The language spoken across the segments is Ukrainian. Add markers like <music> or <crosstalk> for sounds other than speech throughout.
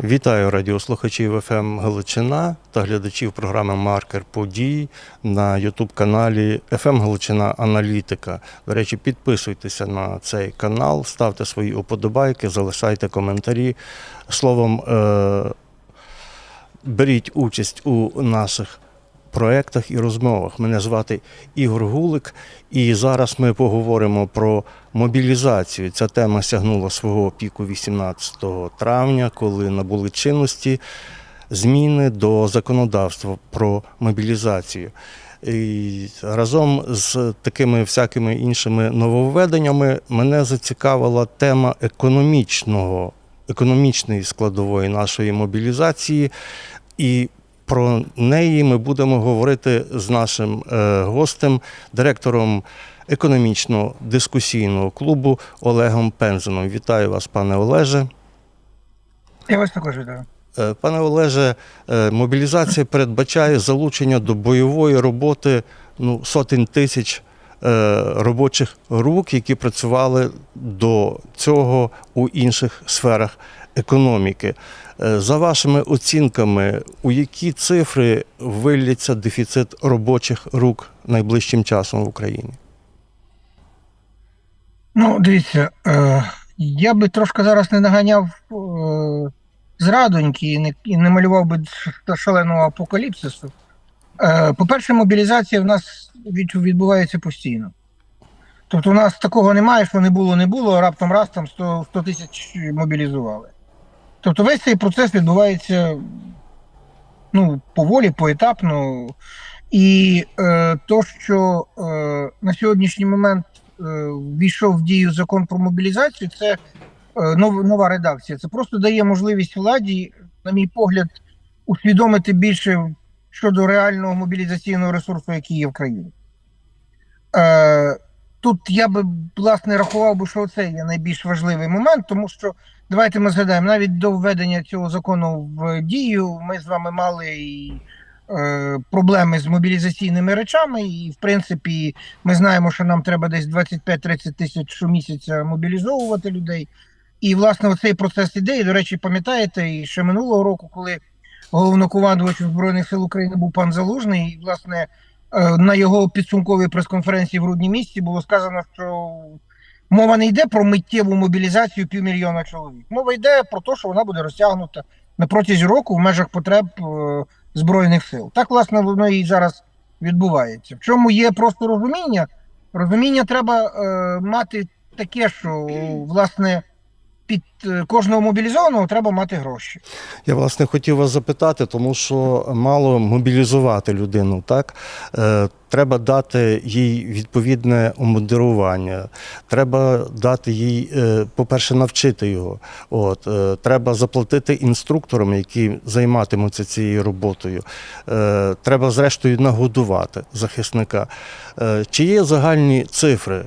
Вітаю радіослухачів ФМ Галичина та глядачів програми Маркер подій на Ютуб-каналі ФМ Галичина Аналітика. До речі, підписуйтеся на цей канал, ставте свої уподобайки, залишайте коментарі. Словом, е- беріть участь у наших проєктах і розмовах. Мене звати Ігор Гулик, і зараз ми поговоримо про мобілізацію. Ця тема сягнула свого піку 18 травня, коли набули чинності зміни до законодавства про мобілізацію. І разом з такими всякими іншими нововведеннями мене зацікавила тема економічного, економічної складової нашої мобілізації. І про неї ми будемо говорити з нашим е, гостем, директором економічного дискусійного клубу Олегом Пензеном. Вітаю вас, пане Олеже. Я вас також вітаю. Е, Пане Олеже, е, мобілізація передбачає залучення до бойової роботи ну, сотень тисяч робочих рук, які працювали до цього у інших сферах економіки. Е, За вашими оцінками, у які цифри вилляться дефіцит робочих рук найближчим часом в Україні? Ну, дивіться, е, я би трошки зараз не наганяв е, зрадоньки і не, і не малював би шаленого апокаліпсису. По-перше, мобілізація в нас від, відбувається постійно. Тобто, у нас такого немає, що не було, не було, раптом раз там 100, 100 тисяч мобілізували. Тобто весь цей процес відбувається ну, поволі, поетапно. І е, то, що е, на сьогоднішній момент е, ввійшов в дію закон про мобілізацію, це е, нов, нова редакція. Це просто дає можливість владі, на мій погляд, усвідомити більше щодо реального мобілізаційного ресурсу, який є в країні. Е, тут я би власне рахував би, що це є найбільш важливий момент, тому що давайте ми згадаємо, навіть до введення цього закону в дію ми з вами мали і е, проблеми з мобілізаційними речами, і в принципі ми знаємо, що нам треба десь 25-30 тисяч щомісяця мобілізовувати людей. І власне оцей процес іде. І, до речі, пам'ятаєте, і ще минулого року, коли головнокомандувачем Збройних сил України був пан Залужний, і власне е, на його підсумковій прес-конференції в грудні місяці було сказано, що мова не йде про миттєву мобілізацію півмільйона чоловік. Мова йде про те, що вона буде розтягнута на протязі року в межах потреб е, збройних сил. Так, власне, воно і зараз відбувається. В чому є просто розуміння? Розуміння треба е, мати таке, що <clears throat> власне під е, кожного мобілізованого треба мати гроші. Я власне хотів вас запитати, тому що мало мобілізувати людину, так е, треба дати їй відповідне обмундирування, треба дати їй, е, по-перше, навчити його. От треба заплатити інструкторам, які займатимуться цією роботою. Треба, зрештою, нагодувати захисника. Чи є загальні цифри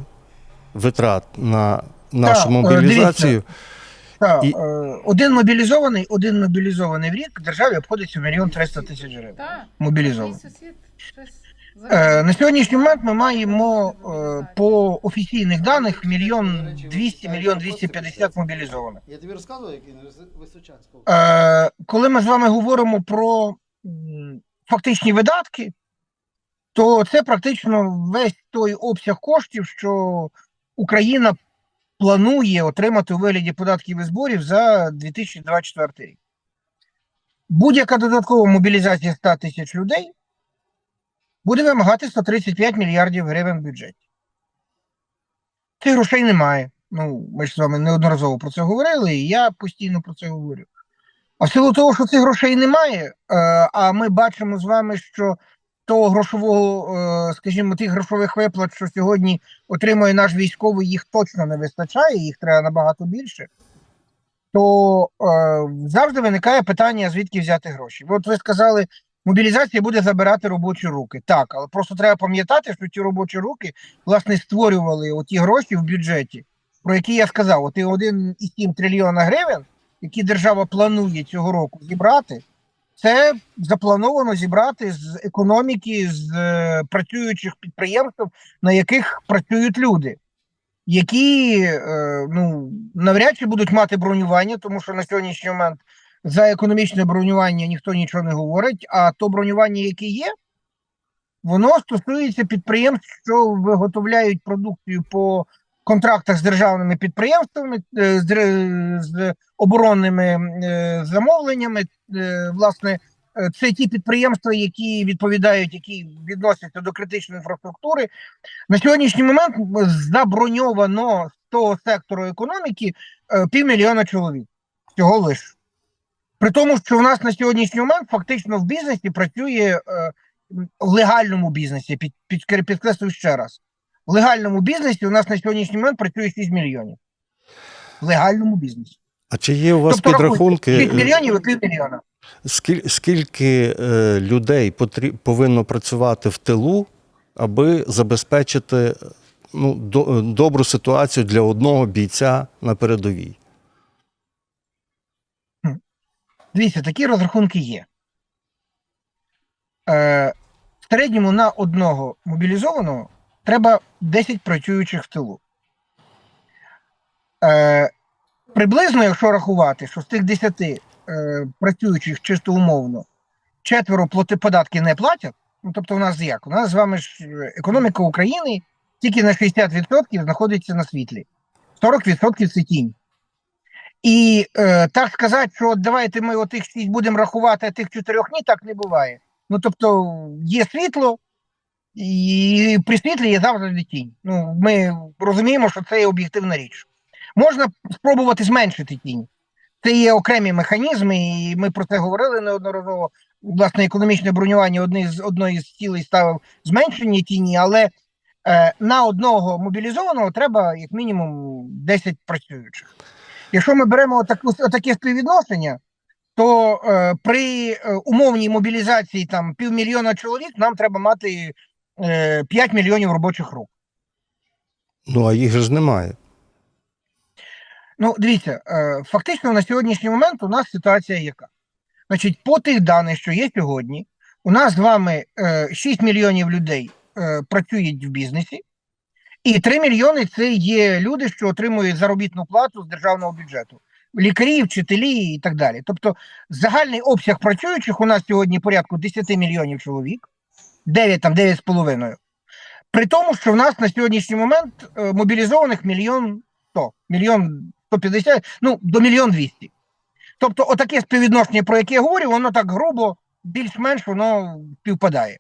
витрат на нашу е, мобілізацію? Так, І- е, один мобілізований, один мобілізований в рік державі обходиться в мільйон триста тисяч гривень. Мобілізований. Е, на сьогоднішній момент ми маємо по офіційних даних мільйон 200, мільйон 250 мобілізованих. Я тобі розказував, як він з Височанського. Коли ми з вами говоримо про фактичні видатки, то це практично весь той обсяг коштів, що Україна планує отримати у вигляді податків і зборів за 2024 рік. Будь-яка додаткова мобілізація 100 тисяч людей буде вимагати 135 мільярдів гривень в бюджеті. Цих грошей немає. Ну, ми ж з вами неодноразово про це говорили, і я постійно про це говорю. А в силу того, що цих грошей немає, е, а ми бачимо з вами, що того грошового, е, скажімо, тих грошових виплат, що сьогодні отримує наш військовий, їх точно не вистачає, їх треба набагато більше. То е, завжди виникає питання, звідки взяти гроші. От ви сказали, мобілізація буде забирати робочі руки. Так, але просто треба пам'ятати, що ті робочі руки власне створювали оті гроші в бюджеті, про які я сказав, от і 1,7 трильйона гривень, які держава планує цього року зібрати, це заплановано зібрати з економіки, з е, працюючих підприємств, на яких працюють люди, які е, ну, навряд чи будуть мати бронювання, тому що на сьогоднішній момент за економічне бронювання ніхто нічого не говорить, а то бронювання, яке є, воно стосується підприємств, що виготовляють продукцію по контрактах з державними підприємствами, е, з, оборонними е, замовленнями. Е, Власне, е, це ті підприємства, які відповідають, які відносяться до критичної інфраструктури. На сьогоднішній момент заброньовано з того сектору економіки е, півмільйона чоловік. Всього лиш. При тому, що в нас на сьогоднішній момент фактично в бізнесі працює е, в легальному бізнесі, під, під, підкреслюю ще раз. В легальному бізнесі у нас на сьогоднішній момент працює 6 мільйонів. В легальному бізнесі. А чи є у вас тобто, підрахунки? 6 мільйонів і півмільйона. Скіль, скільки е, людей потрі, повинно працювати в тилу, аби забезпечити ну, до, добру ситуацію для одного бійця на передовій? Дивіться, такі розрахунки є. Е, в середньому на одного мобілізованого треба 10 працюючих в тилу. Е, приблизно, якщо рахувати, що з тих 10 е, працюючих чисто умовно, четверо плати податки не платять. Ну, тобто, у нас як? У нас з вами ж е, економіка України тільки на 60% знаходиться на світлі, 40% це тінь. І е, так сказати, що давайте ми отих будемо рахувати, а тих чотирьох ні, так не буває. Ну тобто є світло, і при світлі є завжди тінь. Ну, ми розуміємо, що це є об'єктивна річ. Можна спробувати зменшити тінь. Це є окремі механізми, і ми про це говорили неодноразово. Власне, економічне бронювання одне з одної з цілей ставив зменшення тіні, але е, на одного мобілізованого треба як мінімум 10 працюючих. Якщо ми беремо отаку, отаке співвідношення, то е, при е, умовній мобілізації там півмільйона чоловік нам треба мати 5 мільйонів робочих рук. Ну, а їх же ж немає. Ну, дивіться, е, фактично на сьогоднішній момент у нас ситуація яка? Значить, по тих даних, що є сьогодні, у нас з вами е, 6 мільйонів людей е, працюють в бізнесі, і 3 мільйони це є люди, що отримують заробітну плату з державного бюджету. Лікарі, вчителі і так далі. Тобто загальний обсяг працюючих у нас сьогодні порядку 10 мільйонів чоловік, 9 там 9,5. При тому, що в нас на сьогоднішній момент е, мобілізованих мільйон 100, мільйон 150, ну до мільйон 200. Тобто, отаке співвідношення, про яке я говорю, воно так грубо, більш-менш воно співпадає.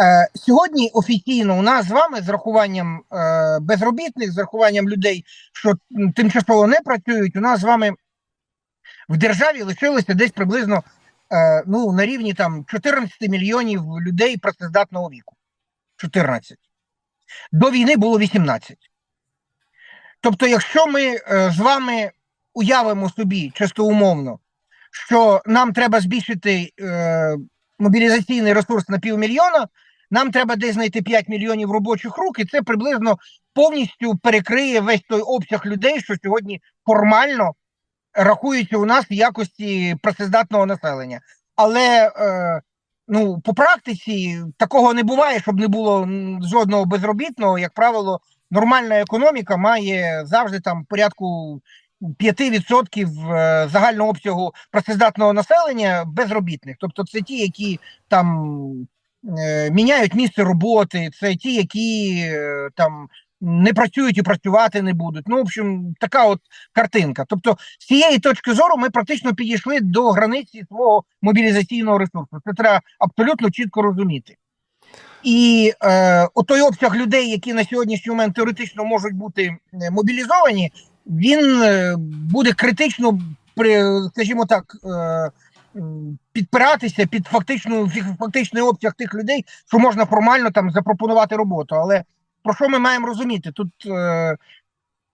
Е, сьогодні офіційно у нас з вами з рахуванням е, безробітних, з рахуванням людей, що тимчасово не працюють, у нас з вами в державі лишилося десь приблизно ну, на рівні там 14 мільйонів людей працездатного віку. 14. До війни було 18. Тобто, якщо ми е, з вами уявимо собі чисто умовно, що нам треба збільшити е, мобілізаційний ресурс на півмільйона, нам треба десь знайти 5 мільйонів робочих рук, і це приблизно повністю перекриє весь той обсяг людей, що сьогодні формально рахуються у нас в якості працездатного населення. Але е, ну, по практиці такого не буває, щоб не було жодного безробітного. Як правило, нормальна економіка має завжди там порядку 5% е, загального обсягу працездатного населення безробітних. Тобто це ті, які там е, міняють місце роботи, це ті, які е, там не працюють і працювати не будуть. Ну, в общем, така от картинка. Тобто, з цієї точки зору ми практично підійшли до границі свого мобілізаційного ресурсу. Це треба абсолютно чітко розуміти. І е, отой обсяг людей, які на сьогоднішній момент теоретично можуть бути е, мобілізовані, він е, буде критично при, скажімо так, е, підпиратися під фактичну фактичний обсяг тих людей, що можна формально там запропонувати роботу. Але про що ми маємо розуміти? Тут е,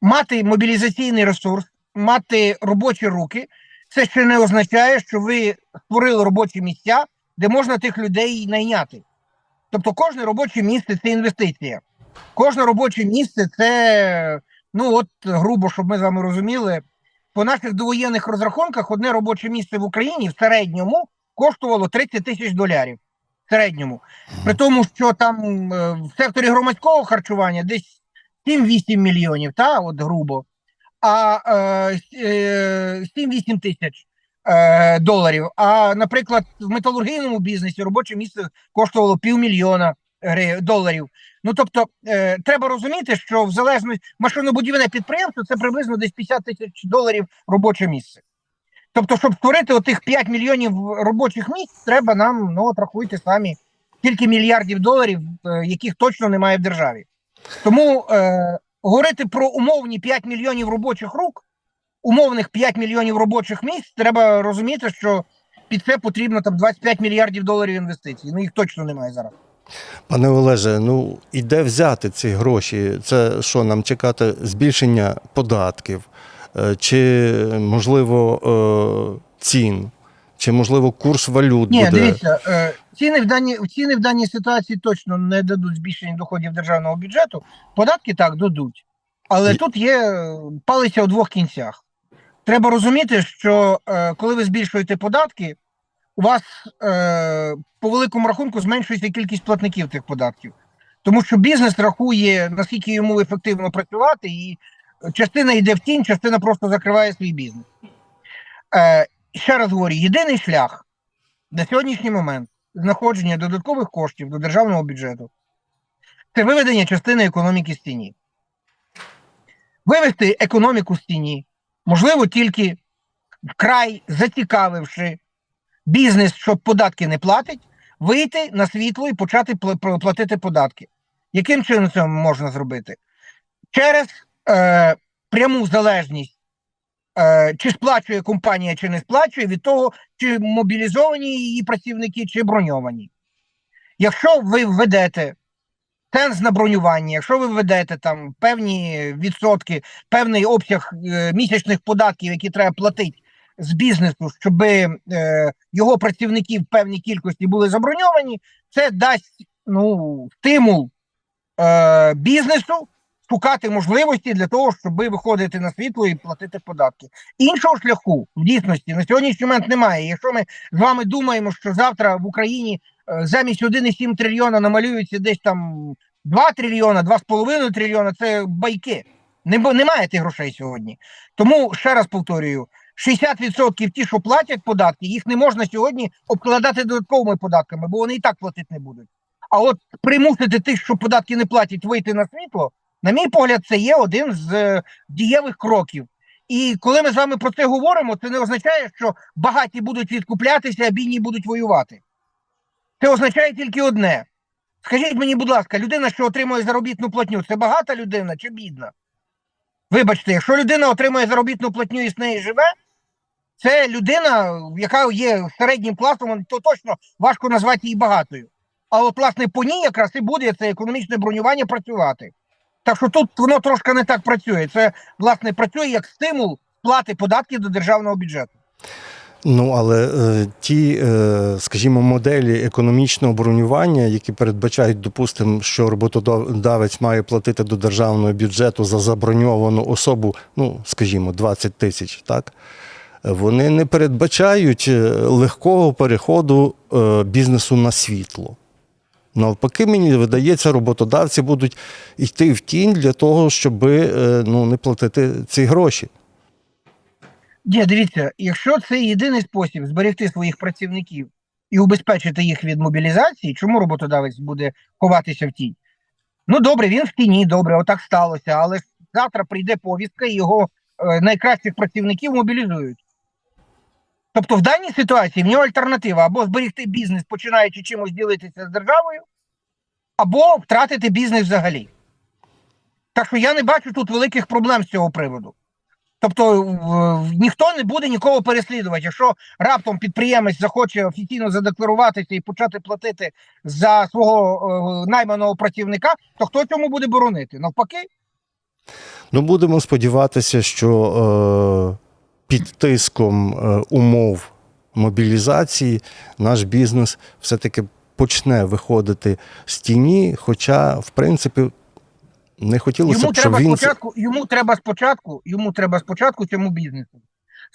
мати мобілізаційний ресурс, мати робочі руки, це ще не означає, що ви створили робочі місця, де можна тих людей найняти. Тобто кожне робоче місце це інвестиція. Кожне робоче місце це, ну от грубо, щоб ми з вами розуміли, по наших довоєнних розрахунках одне робоче місце в Україні в середньому коштувало 30 тисяч долярів. Середньому. При тому, що там е, в секторі громадського харчування десь 7-8 мільйонів, та, от грубо. А е, с- е, 7-8 тисяч. е, доларів. А, наприклад, в металургійному бізнесі робоче місце коштувало півмільйона доларів. Ну тобто, е, треба розуміти, що в залежності машинобудівне підприємство це приблизно десь 50 тисяч доларів робоче місце. Тобто, щоб створити отих 5 мільйонів робочих місць, треба нам, ну рахуйте самі, кілька мільярдів доларів, е, яких точно немає в державі. Тому е, говорити про умовні 5 мільйонів робочих рук, умовних 5 мільйонів робочих місць, треба розуміти, що під це потрібно там 25 мільярдів доларів інвестицій. Ну їх точно немає зараз. Пане Олеже, ну і де взяти ці гроші? Це що нам чекати збільшення податків, чи можливо е, цін, чи можливо курс валют Ні, буде? дивіться, е, ціни в даній ціни в даній ситуації точно не дадуть збільшення доходів державного бюджету. Податки так дадуть, але І- тут є е, палиця у двох кінцях. Треба розуміти, що е, коли ви збільшуєте податки, у вас е, по великому рахунку зменшується кількість платників тих податків, тому що бізнес рахує наскільки йому ефективно працювати, і частина йде в тінь, частина просто закриває свій бізнес. Е, ще раз говорю, єдиний шлях на сьогоднішній момент знаходження додаткових коштів до державного бюджету це виведення частини економіки з тіні. Вивести економіку з тіні можливо тільки вкрай зацікавивши бізнес, що податки не платить, вийти на світло і почати пла- пла- платити податки. Яким чином це можна зробити? Через е, пряму залежність, е, чи сплачує компанія, чи не сплачує, від того, чи мобілізовані її працівники, чи броньовані. Якщо ви введете ценз на бронювання, якщо ви введете там певні відсотки, певний обсяг е, місячних податків, які треба платити з бізнесу, щоб е, його працівники в певній кількості були заброньовані, це дасть ну, стимул е, бізнесу шукати можливості для того, щоб виходити на світло і платити податки. Іншого шляху в дійсності на сьогоднішній момент немає. Якщо ми з вами думаємо, що завтра в Україні е, замість 1,7 трильйона намалюється десь там 2 трильйона, 2,5 трильйона, це байки. Немає тих грошей сьогодні. Тому ще раз повторюю: 60% ті, що платять податки, їх не можна сьогодні обкладати додатковими податками, бо вони і так платити не будуть. А от примусити тих, що податки не платять, вийти на світло, на мій погляд, це є один з е, дієвих кроків. І коли ми з вами про це говоримо, це не означає, що багаті будуть відкуплятися, а бідні будуть воювати. Це означає тільки одне. Скажіть мені, будь ласка, людина, що отримує заробітну платню, це багата людина чи бідна? Вибачте, якщо людина отримує заробітну платню і з неї живе, це людина, яка є середнім класом, то точно важко назвати її багатою. А от, власне, по ній якраз і буде це економічне бронювання працювати. Так що тут воно трошки не так працює. Це, власне, працює як стимул плати податків до державного бюджету. Ну, але е, ті, е, скажімо, моделі економічного бронювання, які передбачають, допустимо, що роботодавець має платити до державного бюджету за заброньовану особу, ну, скажімо, 20 тисяч, так? Вони не передбачають е, легкого переходу е, бізнесу на світло. Навпаки, мені видається, роботодавці будуть йти в тінь для того, щоб е, ну, не платити ці гроші. Ні, дивіться, якщо це єдиний спосіб зберегти своїх працівників і убезпечити їх від мобілізації, чому роботодавець буде ховатися в тінь? Ну добре, він в тіні, добре, отак сталося, але завтра прийде повістка і його е, найкращих працівників мобілізують. Тобто в даній ситуації в нього альтернатива або зберегти бізнес, починаючи чимось ділитися з державою, або втратити бізнес взагалі. Так що я не бачу тут великих проблем з цього приводу. Тобто ніхто не буде нікого переслідувати. Якщо раптом підприємець захоче офіційно задекларуватися і почати платити за свого е, найманого працівника, то хто цьому буде боронити? Навпаки, Ну, будемо сподіватися, що е, під тиском е, умов мобілізації наш бізнес все-таки почне виходити з тіні, хоча, в принципі, не хотілося йому б, щоб він. спочатку, йому треба спочатку, йому треба спочатку цьому бізнесу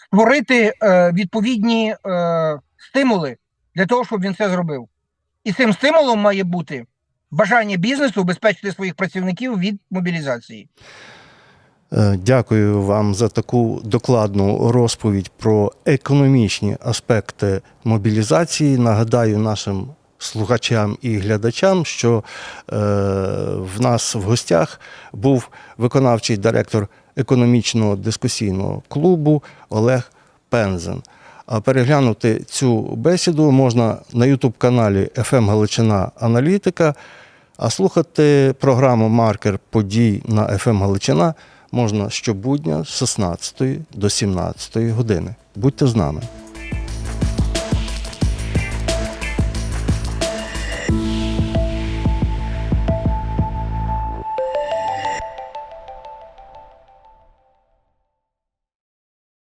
створити е, відповідні е, стимули для того, щоб він це зробив. І цим стимулом має бути бажання бізнесу убезпечити своїх працівників від мобілізації. Е, Дякую вам за таку докладну розповідь про економічні аспекти мобілізації. Нагадаю нашим слухачам і глядачам, що е, в нас в гостях був виконавчий директор економічного дискусійного клубу Олег Пензен. А переглянути цю бесіду можна на Ютуб-каналі FM Галичина Аналітика. А слухати програму Маркер подій на FM Галичина можна щобудня з 16 до 17 години. Будьте з нами.